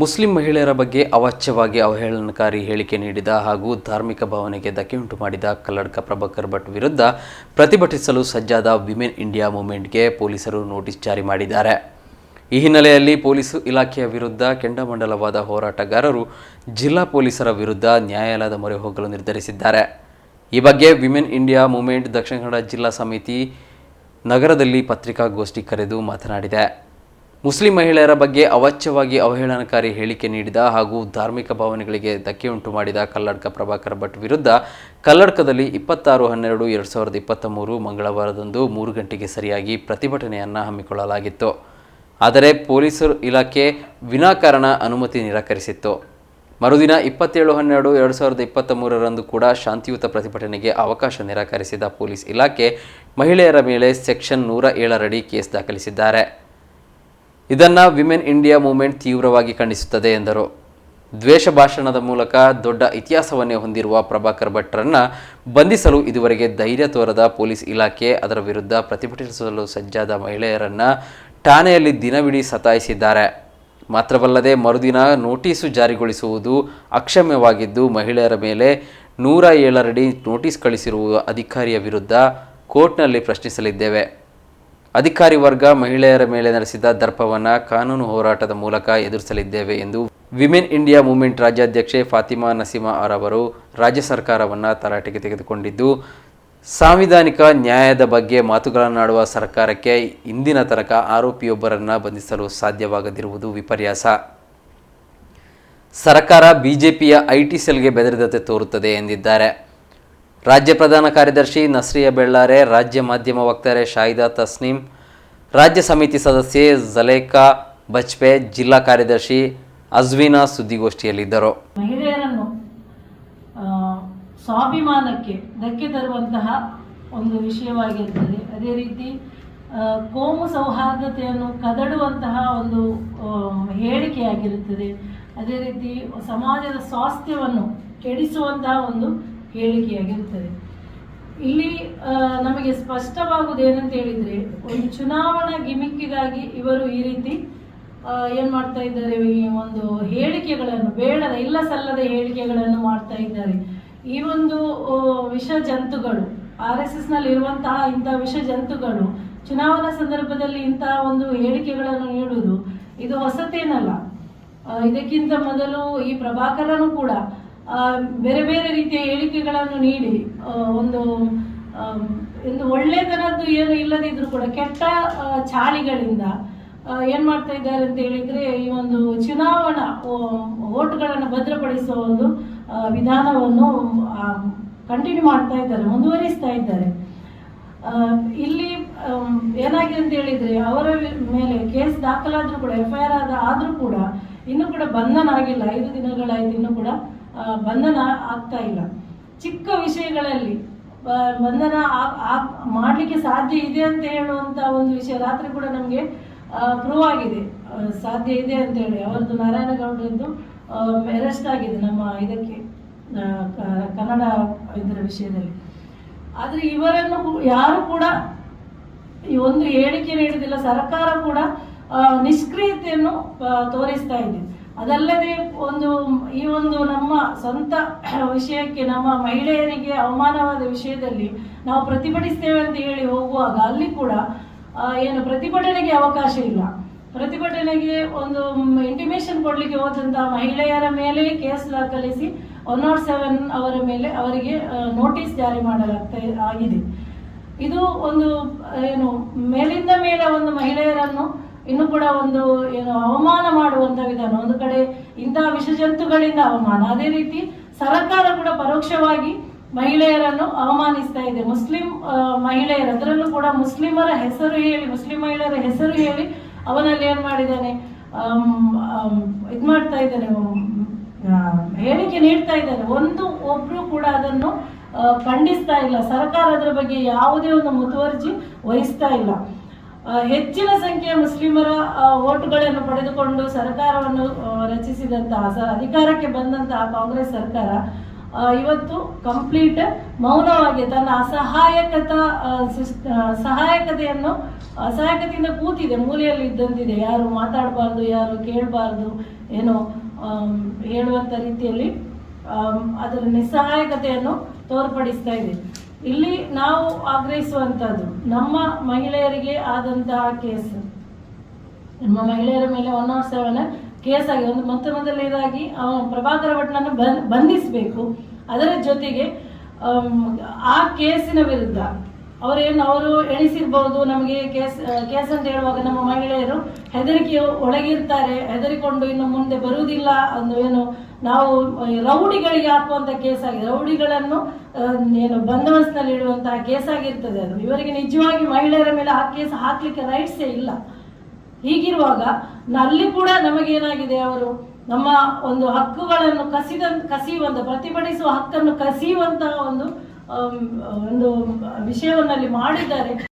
Muslim ಮಹಿಳೆಯರ ಬಗ್ಗೆ ಅವಾಚ್ಯವಾಗಿ ಅವಹೇಳನಕಾರಿ ಹೇಳಿಕೆ ನೀಡಿದ ಹಾಗೂ ಧಾರ್ಮಿಕ ಭಾವನೆಗೆ ಧಕ್ಕೆಯುಂಟು ಮಾಡಿದ ಕಲ್ಲಡ್ಕ ಪ್ರಭಾಕರ್ ಭಟ್ ವಿರುದ್ಧ ಪ್ರತಿಭಟಿಸಲು ಸಜ್ಜಾದ ವಿಮೆನ್ ಇಂಡಿಯಾ ಮೂಮೆಂಟ್ಗೆ ಪೊಲೀಸರು ನೋಟಿಸ್ ಜಾರಿ ಮಾಡಿದ್ದಾರೆ. ಈ ಹಿನ್ನೆಲೆಯಲ್ಲಿ ಪೊಲೀಸ್ ಇಲಾಖೆಯ ವಿರುದ್ಧ ಕೆಂಡಮಂಡಲವಾದ ಹೋರಾಟಗಾರರು ಜಿಲ್ಲಾ ಪೊಲೀಸರ ವಿರುದ್ಧ ನ್ಯಾಯಾಲಯದ ಮೊರೆ ಹೋಗಲು ನಿರ್ಧರಿಸಿದ್ದಾರೆ. ಈ ಬಗ್ಗೆ women India movement Dakshina Kannada ಜಿಲ್ಲಾ ಸಮಿತಿ ನಗರದಲ್ಲಿ ಪತ್ರಿಕಾಗೋಷ್ಠಿ ಕರೆದು ಮಾತನಾಡಿದೆ. ಮುಸ್ಲಿಂ ಮಹಿಳೆಯರ ಬಗ್ಗೆ ಅವಾಚ್ಯವಾಗಿ ಅವಹೇಳನಕಾರಿ ಹೇಳಿಕೆ ನೀಡಿದ ಹಾಗೂ ಧಾರ್ಮಿಕ ಭಾವನೆಗಳಿಗೆ ಧಕ್ಕೆಯುಂಟು ಮಾಡಿದ ಕಲ್ಲಡ್ಕ ಪ್ರಭಾಕರ್ ಭಟ್ ವಿರುದ್ಧ ಕಲ್ಲಡ್ಕದಲ್ಲಿ ಇಪ್ಪತ್ತಾರು ಹನ್ನೆರಡು ಎರಡು ಸಾವಿರದ ಇಪ್ಪತ್ತ ಮೂರು ಮಂಗಳವಾರದಂದು ಮೂರು ಗಂಟೆಗೆ ಸರಿಯಾಗಿ ಪ್ರತಿಭಟನೆಯನ್ನು ಹಮ್ಮಿಕೊಳ್ಳಲಾಗಿತ್ತು. ಆದರೆ ಪೊಲೀಸರು ಇಲಾಖೆ ವಿನಾಕಾರಣ ಅನುಮತಿ ನಿರಾಕರಿಸಿತ್ತು. ಮರುದಿನ ಇಪ್ಪತ್ತೇಳು ಹನ್ನೆರಡು ಎರಡು ಸಾವಿರದ ಇಪ್ಪತ್ತ ಮೂರರಂದು ಕೂಡ ಶಾಂತಿಯುತ ಪ್ರತಿಭಟನೆಗೆ ಅವಕಾಶ ನಿರಾಕರಿಸಿದ ಪೊಲೀಸ್ ಇಲಾಖೆ ಮಹಿಳೆಯರ ಮೇಲೆ ಸೆಕ್ಷನ್ ನೂರ ಏಳರಡಿ ಕೇಸ್ ದಾಖಲಿಸಿದ್ದಾರೆ. ಇದನ್ನು ವಿಮೆನ್ ಇಂಡಿಯಾ ಮೂವ್ಮೆಂಟ್ ತೀವ್ರವಾಗಿ ಖಂಡಿಸುತ್ತದೆ ಎಂದರು. ದ್ವೇಷ ಭಾಷಣದ ಮೂಲಕ ದೊಡ್ಡ ಇತಿಹಾಸವನ್ನೇ ಹೊಂದಿರುವ ಪ್ರಭಾಕರ್ ಭಟ್ರನ್ನು ಬಂಧಿಸಲು ಇದುವರೆಗೆ ಧೈರ್ಯ ತೋರದ ಪೊಲೀಸ್ ಇಲಾಖೆ ಅದರ ವಿರುದ್ಧ ಪ್ರತಿಭಟಿಸಲು ಸಜ್ಜಾದ ಮಹಿಳೆಯರನ್ನ ಠಾಣೆಯಲ್ಲಿ ದಿನವಿಡೀ ಸತಾಯಿಸಿದ್ದಾರೆ. ಮಾತ್ರವಲ್ಲದೆ ಮರುದಿನ ನೋಟಿಸು ಜಾರಿಗೊಳಿಸುವುದು ಅಕ್ಷಮ್ಯವಾಗಿದ್ದು ಮಹಿಳೆಯರ ಮೇಲೆ ನೂರ ಏಳರಡಿ ನೋಟಿಸ್ ಕಳಿಸಿರುವ ಅಧಿಕಾರಿಯ ವಿರುದ್ಧ ಕೋರ್ಟ್ನಲ್ಲಿ ಪ್ರಶ್ನಿಸಲಿದ್ದೇವೆ. ಅಧಿಕಾರಿ ವರ್ಗ ಮಹಿಳೆಯರ ಮೇಲೆ ನಡೆಸಿದ ದರ್ಪವನ್ನು ಕಾನೂನು ಹೋರಾಟದ ಮೂಲಕ ಎದುರಿಸಲಿದ್ದೇವೆ ಎಂದು ವಿಮೆನ್ ಇಂಡಿಯಾ ಮೂವ್ಮೆಂಟ್ ರಾಜ್ಯಾಧ್ಯಕ್ಷೆ ಫಾತಿಮಾ ನಸೀಮಾ ಅವರವರು ರಾಜ್ಯ ಸರ್ಕಾರವನ್ನು ತರಾಟೆಗೆ ತೆಗೆದುಕೊಂಡಿದ್ದು, ಸಾಂವಿಧಾನಿಕ ನ್ಯಾಯದ ಬಗ್ಗೆ ಮಾತುಗಳನ್ನಾಡುವ ಸರ್ಕಾರಕ್ಕೆ ಇಂದಿನ ತನಕ ಆರೋಪಿಯೊಬ್ಬರನ್ನು ಬಂಧಿಸಲು ಸಾಧ್ಯವಾಗದಿರುವುದು ವಿಪರ್ಯಾಸ. ಸರ್ಕಾರ ಬಿಜೆಪಿಯ ಐಟಿ ಸೆಲ್ಗೆ ಬೆದರಿದಂತೆ ತೋರುತ್ತದೆ ಎಂದಿದ್ದಾರೆ. ರಾಜ್ಯ ಪ್ರಧಾನ ಕಾರ್ಯದರ್ಶಿ ನಸ್ರಿಯಾ ಬೆಳ್ಳಾರೆ, ರಾಜ್ಯ ಮಾಧ್ಯಮ ವಕ್ತಾರೆ ಶಾಹಿದಾ ತಸ್ನೀಂ, ರಾಜ್ಯ ಸಮಿತಿ ಸದಸ್ಯೆ ಜಲೇಖಾ ಬಜ್ಪೆ ಜಿಲ್ಲಾ ಕಾರ್ಯದರ್ಶಿ ಅಜ್ವಿನಾ ಸುದ್ದಿಗೋಷ್ಠಿಯಲ್ಲಿದ್ದರು. ಮಹಿಳೆಯರನ್ನು ಸ್ವಾಭಿಮಾನಕ್ಕೆ ಧಕ್ಕೆ ತರುವಂತಹ ಒಂದು ವಿಷಯವಾಗಿರ್ತದೆ. ಅದೇ ರೀತಿ ಕೋಮು ಸೌಹಾರ್ದತೆಯನ್ನು ಕದಡುವಂತಹ ಒಂದು ಹೇಳಿಕೆಯಾಗಿರುತ್ತದೆ. ಅದೇ ರೀತಿ, ಸಮಾಜದ ಸ್ವಾಸ್ಥ್ಯವನ್ನು ಕೆಡಿಸುವಂತಹ ಒಂದು ಹೇಳಿಕೆಯಾಗಿರುತ್ತದೆ. ಇಲ್ಲಿ ನಮಗೆ ಸ್ಪಷ್ಟವಾಗುವುದು ಏನಂತ ಹೇಳಿದ್ರೆ, ಒಂದು ಚುನಾವಣಾ ಗಿಮಿಕ್ಕಿಗಾಗಿ ಇವರು ಈ ರೀತಿ ಏನು ಮಾಡ್ತಾ ಇದ್ದಾರೆ ಒಂದು ಹೇಳಿಕೆಗಳನ್ನು, ಬೇಡದ ಇಲ್ಲ ಸಲ್ಲದ ಹೇಳಿಕೆಗಳನ್ನು ಮಾಡ್ತಾ ಇದ್ದಾರೆ. ಈ ಒಂದು ವಿಷ ಜಂತುಗಳು, ಆರ್ ಎಸ್ ಎಸ್ನಲ್ಲಿ ಇರುವಂತಹ ಇಂತಹ ವಿಷ ಜಂತುಗಳು, ಚುನಾವಣಾ ಸಂದರ್ಭದಲ್ಲಿ ಇಂತಹ ಒಂದು ಹೇಳಿಕೆಗಳನ್ನು ನೀಡುವುದು, ಇದು ಹೊಸತೇನಲ್ಲ. ಇದಕ್ಕಿಂತ ಮೊದಲು ಈ ಪ್ರಭಾಕರನು ಕೂಡ ಬೇರೆ ಬೇರೆ ರೀತಿಯ ಹೇಳಿಕೆಗಳನ್ನು ನೀಡಿ. ಒಂದು ಒಂದು ಒಳ್ಳೆತನದ್ದು ಏನು ಇಲ್ಲದಿದ್ರು ಕೂಡ ಕೆಟ್ಟ ಚಾಳಿಗಳಿಂದ ಏನು ಮಾಡ್ತಾ ಇದ್ದಾರೆ ಅಂತ ಹೇಳಿದ್ರೆ ಈ ಒಂದು ಚುನಾವಣಾ ಓಟ್ಗಳನ್ನು ಭದ್ರಪಡಿಸುವ ಒಂದು ವಿಧಾನವನ್ನು ಕಂಟಿನ್ಯೂ ಮಾಡ್ತಾ ಇದ್ದಾರೆ, ಮುಂದುವರಿಸ್ತಾ ಇದ್ದಾರೆ. ಇಲ್ಲಿ ಏನಾಗಿದೆ ಅಂತ ಹೇಳಿದ್ರೆ ಅವರ ಮೇಲೆ ಕೇಸ್ ದಾಖಲಾದರೂ ಕೂಡ, ಎಫ್ ಐ ಆರ್ ಆದ ಆದರೂ ಕೂಡ, ಇನ್ನೂ ಕೂಡ ಬಂಧನ ಆಗಿಲ್ಲ. ಐದು ದಿನಗಳಾಯಿತು ಇನ್ನೂ ಕೂಡ. ಬಂಧನ ಆಗ್ತಾ ಇಲ್ಲ. ಚಿಕ್ಕ ವಿಷಯಗಳಲ್ಲಿ ಬಂಧನ ಮಾಡ್ಲಿಕ್ಕೆ ಸಾಧ್ಯ ಇದೆ ಅಂತ ಹೇಳುವಂತ ಒಂದು ವಿಷಯ ರಾತ್ರಿ ಕೂಡ ನಮಗೆ ಪ್ರೂವ್ ಆಗಿದೆ. ಸಾಧ್ಯ ಇದೆ ಅಂತ ಹೇಳಿ. ಅವರದ್ದು ನಾರಾಯಣಗೌಡರದ್ದು ಅರೆಸ್ಟ್ ಆಗಿದೆ ನಮ್ಮ ಇದಕ್ಕೆ ಕನ್ನಡ ಇದರ ವಿಷಯದಲ್ಲಿ. ಆದ್ರೆ ಇವರನ್ನು ಯಾರು ಕೂಡ ಈ ಒಂದು ಹೇಳಿಕೆ ನೀಡುವುದಿಲ್ಲ ಸರ್ಕಾರ ಕೂಡ ನಿಷ್ಕ್ರಿಯತೆಯನ್ನು ತೋರಿಸ್ತಾ ಇದೆ. ಅದಲ್ಲದೆ ಒಂದು, ಈ ಒಂದು ನಮ್ಮ ಸ್ವಂತ ವಿಷಯಕ್ಕೆ, ನಮ್ಮ ಮಹಿಳೆಯರಿಗೆ ಅವಮಾನವಾದ ವಿಷಯದಲ್ಲಿ ನಾವು ಪ್ರತಿಭಟಿಸ್ತೇವೆ ಅಂತ ಹೇಳಿ ಹೋಗುವಾಗ ಅಲ್ಲಿ ಕೂಡ ಏನು ಪ್ರತಿಭಟನೆಗೆ ಅವಕಾಶ ಇಲ್ಲ. ಪ್ರತಿಭಟನೆಗೆ ಒಂದು ಇಂಟಿಮೇಷನ್ ಕೊಡಲಿಕ್ಕೆ ಹೋದಂತಹ ಮಹಿಳೆಯರ ಮೇಲೆ ಕೇಸ್ ದಾಖಲಿಸಿ ಒನ್ ನಾಟ್ ಸೆವೆನ್ ಅವರ ಮೇಲೆ ಅವರಿಗೆ ನೋಟಿಸ್ ಜಾರಿ ಮಾಡಲಾಗ್ತಾ ಆಗಿದೆ. ಇದು ಒಂದು, ಏನು, ಮೇಲಿಂದ ಮೇಲೆ ಒಂದು ಮಹಿಳೆಯರನ್ನು ಇನ್ನು ಕೂಡ ಒಂದು ಏನು ಅವಮಾನ ಮಾಡುವಂತ ವಿಧಾನ, ಒಂದು ಕಡೆ ಇಂತಹ ವಿಷಜಂತುಗಳಿಂದ ಅವಮಾನ. ಅದೇ ರೀತಿ ಸರ್ಕಾರ ಕೂಡ ಪರೋಕ್ಷವಾಗಿ ಮಹಿಳೆಯರನ್ನು ಅವಮಾನಿಸ್ತಾ ಇದೆ. ಮುಸ್ಲಿಂ ಮಹಿಳೆಯರು, ಅದರಲ್ಲೂ ಕೂಡ ಮುಸ್ಲಿಮರ ಹೆಸರು ಹೇಳಿ, ಮುಸ್ಲಿಂ ಮಹಿಳೆಯರ ಹೆಸರು ಹೇಳಿ ಅವನಲ್ಲಿ ಏನ್ ಮಾಡಿದ್ದಾನೆ? ಇದು ಮಾಡ್ತಾ ಇದ್ದಾನೆ ಹೇಳಿಕೆ ನೀಡ್ತಾ ಇದ್ದಾನೆ. ಒಂದು ಒಬ್ರು ಕೂಡ ಅದನ್ನು ಖಂಡಿಸ್ತಾ ಇಲ್ಲ. ಸರ್ಕಾರ ಅದರ ಬಗ್ಗೆ ಯಾವುದೇ ಒಂದು ಮುತುವರ್ಜಿ ವಹಿಸ್ತಾ ಇಲ್ಲ. ಹೆಚ್ಚಿನ ಸಂಖ್ಯೆಯ ಮುಸ್ಲಿಮರ ಓಟುಗಳನ್ನು ಪಡೆದುಕೊಂಡು ಸರ್ಕಾರವನ್ನು ರಚಿಸಿದಂತಹ ಅಧಿಕಾರಕ್ಕೆ ಬಂದಂತಹ ಕಾಂಗ್ರೆಸ್ ಸರ್ಕಾರ ಇವತ್ತು ಕಂಪ್ಲೀಟ್ ಮೌನವಾಗಿ ತನ್ನ ಅಸಹಾಯಕತ ಸಹಾಯಕತೆಯನ್ನು, ಅಸಹಾಯಕತೆಯಿಂದ ಕೂತಿದೆ, ಮೂಲೆಯಲ್ಲಿ ಇದ್ದಂತಿದೆ. ಯಾರು ಮಾತಾಡಬಾರ್ದು, ಯಾರು ಕೇಳಬಾರ್ದು, ಏನೋ ಹೇಳುವಂಥ ರೀತಿಯಲ್ಲಿ ಅದರ ನಿಸ್ಸಹಾಯಕತೆಯನ್ನು ತೋರ್ಪಡಿಸ್ತಾ ಇದೆ. ಇಲ್ಲಿ ನಾವು ಆಗ್ರಹಿಸುವಂತದ್ದು ನಮ್ಮ ಮಹಿಳೆಯರಿಗೆ ಆದಂತಹ ಕೇಸ್. ನಮ್ಮ ಮಹಿಳೆಯರ ಮೇಲೆ ಒನ್ ನಾಟ್ ಸೆವೆನ್ ಕೇಸ್ ಆಗಿ ಒಂದು ಮೊತ್ತ ಮೊದಲನೇದಾಗಿ ಪ್ರಭಾಕರ ಭಟ್ನನ್ನು ಬಂಧಿಸಬೇಕು. ಅದರ ಜೊತೆಗೆ ಆ ಕೇಸಿನ ವಿರುದ್ಧ ಅವರೇನು ಅವರು ಎಣಿಸಿರ್ಬೋದು ನಮಗೆ ಕೇಸ್ ಕೇಸ್ ಅಂತ ಹೇಳುವಾಗ ನಮ್ಮ ಮಹಿಳೆಯರು ಹೆದರಿಕೆ ಒಳಗಿರ್ತಾರೆ, ಹೆದರಿಕೊಂಡು ಇನ್ನು ಮುಂದೆ ಬರುವುದಿಲ್ಲ ಅಂದು ಏನು ನಾವು ರೌಡಿಗಳಿಗೆ ಹಾಕುವಂಥ ಕೇಸ್ ಆಗಿದೆ ರೌಡಿಗಳನ್ನು ಏನು ಬಂದೋಬಸ್ತ್ನಲ್ಲಿ ಇಡುವಂತಹ ಕೇಸ್ ಆಗಿರ್ತದೆ ಅದು. ಇವರಿಗೆ ನಿಜವಾಗಿ ಮಹಿಳೆಯರ ಮೇಲೆ ಆ ಕೇಸ್ ಹಾಕ್ಲಿಕ್ಕೆ ರೈಟ್ಸೇ ಇಲ್ಲ. ಹೀಗಿರುವಾಗ ಅಲ್ಲಿ ಕೂಡ ನಮಗೇನಾಗಿದೆ ಅವರು, ನಮ್ಮ ಒಂದು ಹಕ್ಕುಗಳನ್ನು ಕಸಿದ ಕಸಿಯುವಂಥ ಪ್ರತಿಭಟಿಸುವ ಹಕ್ಕನ್ನು ಕಸಿಯುವಂತಹ ಒಂದು ಒಂದು ವಿಷಯವನ್ನಲ್ಲಿ ಮಾಡಿದ್ದಾರೆ.